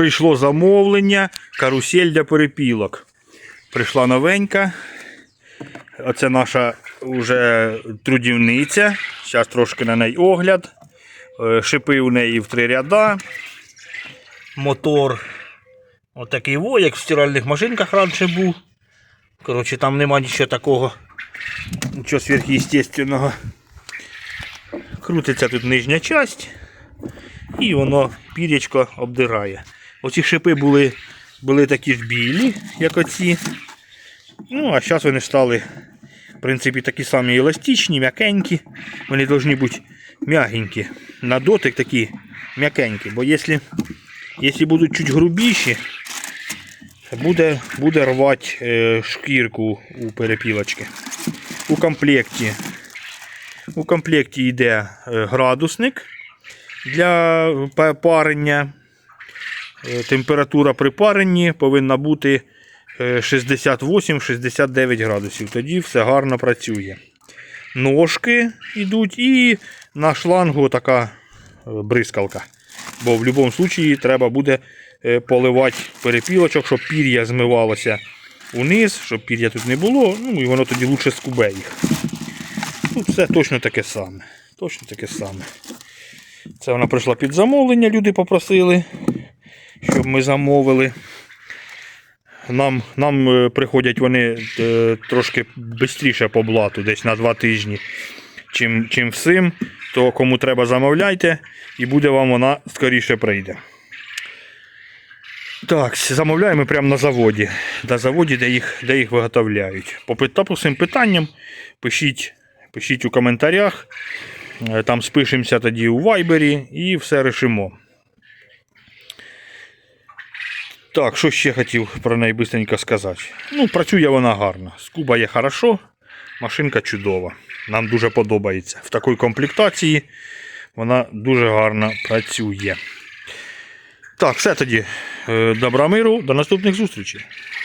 прийшло замовлення, карусель для перепілок. Прийшла новенька. Оце наша вже трудівниця. Зараз трошки на неї огляд. Е, Шипи у неї в три ряда. Мотор. Отакий во, як в стиральних машинках раніше був. Коротше, там нема нічого такого. Нічого сверхъестественного. Крутиться тут нижня часть. І воно пірячко обдирає. Оці шипи були, були такі ж білі, як оці. Ну, а зараз вони стали, в принципі, такі самі еластичні, м'якенькі. Вони повинні бути м'ягенькі. На дотик такі м'якенькі. Бо якщо, будуть чуть грубіші, буде, буде рвати е, шкірку у перепілочки. У комплекті. У комплекті йде е, градусник для парення. Е, Температура при паренні повинна бути е, 68-69 градусів. Тоді все гарно працює. Ножки йдуть і на шлангу така е, бризкалка. Бо в будь-якому випадку треба буде е, поливати перепілочок, щоб пір'я змивалося униз, щоб пір'я тут не було, ну і воно тоді лучше скубе їх. Тут все точно таке саме. Точно таке саме. Це вона прийшла під замовлення, люди попросили, щоб ми замовили. Нам, нам е, приходять вони е, трошки швидше по блату, десь на два тижні, чим, чим всім. То кому треба замовляйте, і буде вам вона скоріше прийде. Так, замовляємо прямо на заводі. На заводі, де їх, де їх виготовляють. По, по всім питанням пишіть, пишіть у коментарях. Е, Там спишемося тоді у вайбері і все рішимо. Так, що ще хотів про неї быстренько сказати. Ну, працює вона гарно. є хорошо, машинка чудова. Нам дуже подобається. В такій комплектації вона дуже гарно працює. Так, все тоді. Е, Добра миру, до наступних зустрічей.